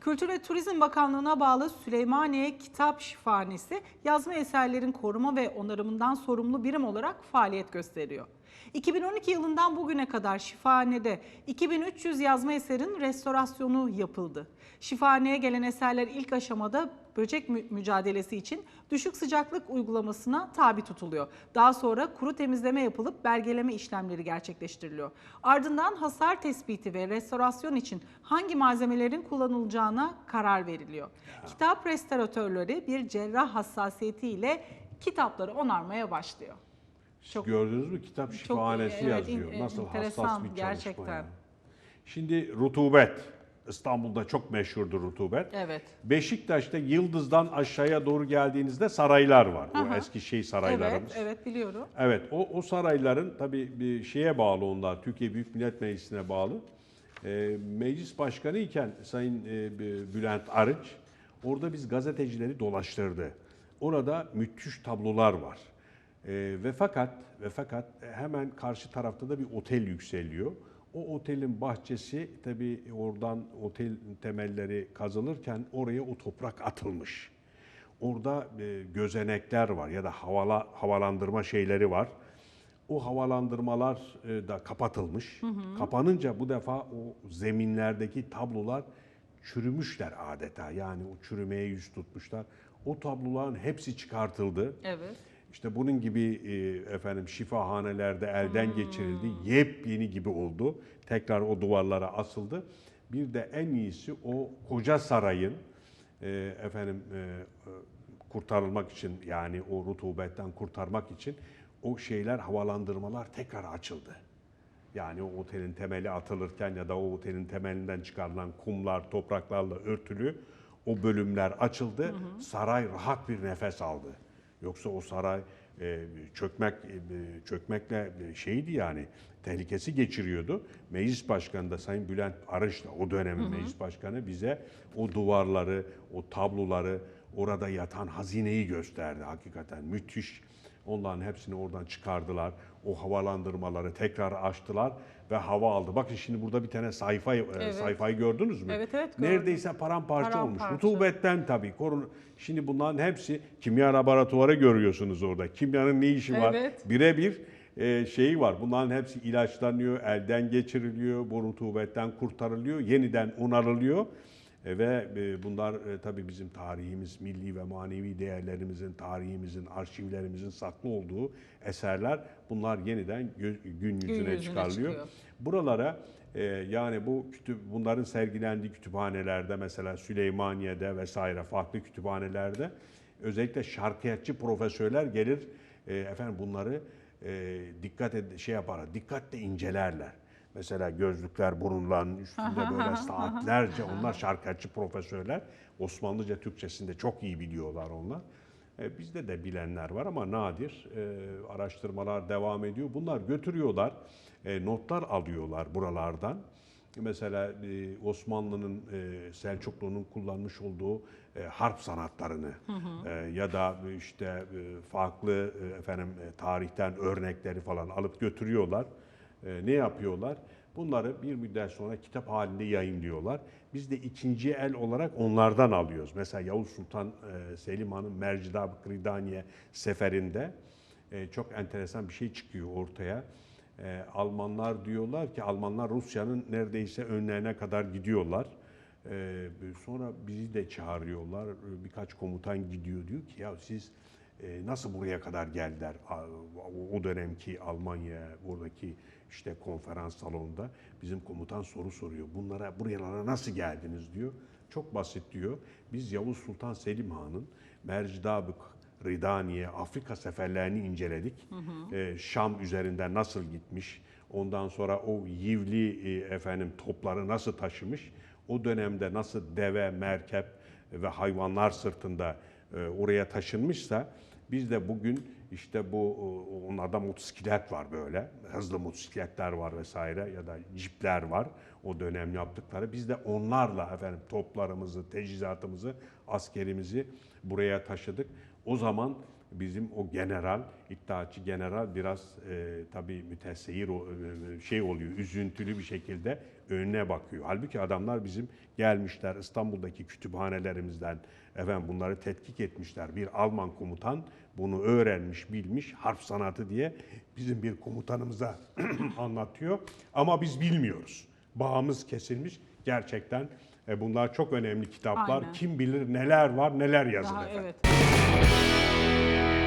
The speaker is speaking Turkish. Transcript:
Kültür ve Turizm Bakanlığı'na bağlı Süleymaniye Kitap Şifahanesi yazma eserlerin koruma ve onarımından sorumlu birim olarak faaliyet gösteriyor. 2012 yılından bugüne kadar şifahanede 2300 yazma eserin restorasyonu yapıldı. Şifahaneye gelen eserler ilk aşamada böcek mü- mücadelesi için düşük sıcaklık uygulamasına tabi tutuluyor. Daha sonra kuru temizleme yapılıp belgeleme işlemleri gerçekleştiriliyor. Ardından hasar tespiti ve restorasyon için hangi malzemelerin kullanılacağına karar veriliyor. Kitap restoratörleri bir cerrah hassasiyetiyle kitapları onarmaya başlıyor. Çok- Gördünüz mü kitap şifahanesi evet, yazıyor. Nasıl hassas bir çalışma gerçekten. ya. Şimdi rutubet. İstanbul'da çok meşhurdur rutubet. Evet. Beşiktaş'ta Yıldız'dan aşağıya doğru geldiğinizde saraylar var. Aha. eski şey Evet, saraylarımız. evet biliyorum. Evet, o, o sarayların tabii bir şeye bağlı onlar, Türkiye Büyük Millet Meclisi'ne bağlı. Ee, meclis başkanı iken Sayın e, Bülent Arınç, orada biz gazetecileri dolaştırdı. Orada müthiş tablolar var. Ee, ve fakat ve fakat hemen karşı tarafta da bir otel yükseliyor. O otelin bahçesi tabii oradan otel temelleri kazılırken oraya o toprak atılmış. Orada e, gözenekler var ya da havala, havalandırma şeyleri var. O havalandırmalar e, da kapatılmış. Kapanınca bu defa o zeminlerdeki tablolar çürümüşler adeta. Yani o çürümeye yüz tutmuşlar. O tabloların hepsi çıkartıldı. Evet. İşte bunun gibi e, efendim şifahanelerde elden geçirildi. Yepyeni gibi oldu. Tekrar o duvarlara asıldı. Bir de en iyisi o koca sarayın e, efendim e, e, kurtarılmak için yani o rutubetten kurtarmak için o şeyler havalandırmalar tekrar açıldı. Yani o otelin temeli atılırken ya da o otelin temelinden çıkarılan kumlar, topraklarla örtülü o bölümler açıldı. Saray rahat bir nefes aldı. Yoksa o saray e, çökmek e, çökmekle e, şeydi yani tehlikesi geçiriyordu. Meclis Başkanı da Sayın Bülent da o dönemin meclis başkanı bize o duvarları, o tabloları, orada yatan hazineyi gösterdi hakikaten. Müthiş. Onların hepsini oradan çıkardılar. O havalandırmaları tekrar açtılar ve hava aldı. Bakın şimdi burada bir tane sayfa e, Evet. sayfayı gördünüz mü? Evet, evet, gördüm. Neredeyse paramparça olmuş. Paramparça. Rutubetten tabii. Korun. Şimdi bunların hepsi kimya laboratuvarı görüyorsunuz orada. Kimyanın ne işi var? Evet. Birebir e, şeyi var. Bunların hepsi ilaçlanıyor, elden geçiriliyor, bu rutubetten kurtarılıyor, yeniden onarılıyor. E, ve e, bunlar e, tabii bizim tarihimiz, milli ve manevi değerlerimizin, tarihimizin, arşivlerimizin saklı olduğu eserler. Bunlar yeniden gün yüzüne, yüzüne çıkarılıyor. çıkıyor. Buralara yani bu kütüp, bunların sergilendiği kütüphanelerde mesela Süleymaniye'de vesaire farklı kütüphanelerde özellikle şarkiyatçı profesörler gelir efendim bunları dikkat ed şey yapar, dikkatle incelerler. Mesela gözlükler burunların üstünde böyle saatlerce onlar şarkiyatçı profesörler. Osmanlıca Türkçesinde çok iyi biliyorlar onlar. E, bizde de bilenler var ama nadir. E, araştırmalar devam ediyor. Bunlar götürüyorlar, e, notlar alıyorlar buralardan. Mesela e, Osmanlı'nın, e, Selçuklu'nun kullanmış olduğu e, harp sanatlarını e, ya da işte e, farklı e, efendim e, tarihten örnekleri falan alıp götürüyorlar. E, ne yapıyorlar? Bunları bir müddet sonra kitap halinde yayınlıyorlar. Biz de ikinci el olarak onlardan alıyoruz. Mesela Yavuz Sultan e, Selim Han'ın Mercidab-ı Ridaniye seferinde e, çok enteresan bir şey çıkıyor ortaya. Almanlar diyorlar ki Almanlar Rusya'nın neredeyse önlerine kadar gidiyorlar. Sonra bizi de çağırıyorlar. Birkaç komutan gidiyor diyor ki ya siz e, nasıl buraya kadar geldiler? O, dönemki Almanya oradaki işte konferans salonunda bizim komutan soru soruyor. Bunlara buralara nasıl geldiniz diyor. Çok basit diyor. Biz Yavuz Sultan Selim Han'ın Mercidab-ı Ridaniye Afrika seferlerini inceledik. Ee, Şam üzerinden nasıl gitmiş? Ondan sonra o yivli e, efendim topları nasıl taşımış? O dönemde nasıl deve, merkep ve hayvanlar sırtında e, oraya taşınmışsa biz de bugün işte bu e, onlarda motosiklet var böyle. Hızlı motosikletler var vesaire ya da jipler var. O dönem yaptıkları. Biz de onlarla efendim toplarımızı, teçhizatımızı, askerimizi buraya taşıdık. O zaman bizim o general, iddiaçı general biraz e, tabii mütesehir o- e, şey oluyor, üzüntülü bir şekilde önüne bakıyor. Halbuki adamlar bizim gelmişler İstanbul'daki kütüphanelerimizden efendim bunları tetkik etmişler. Bir Alman komutan bunu öğrenmiş, bilmiş, harp sanatı diye bizim bir komutanımıza anlatıyor. Ama biz bilmiyoruz. Bağımız kesilmiş. Gerçekten e, bunlar çok önemli kitaplar. Aynen. Kim bilir neler var, neler yazılı Daha efendim. evet. Bye.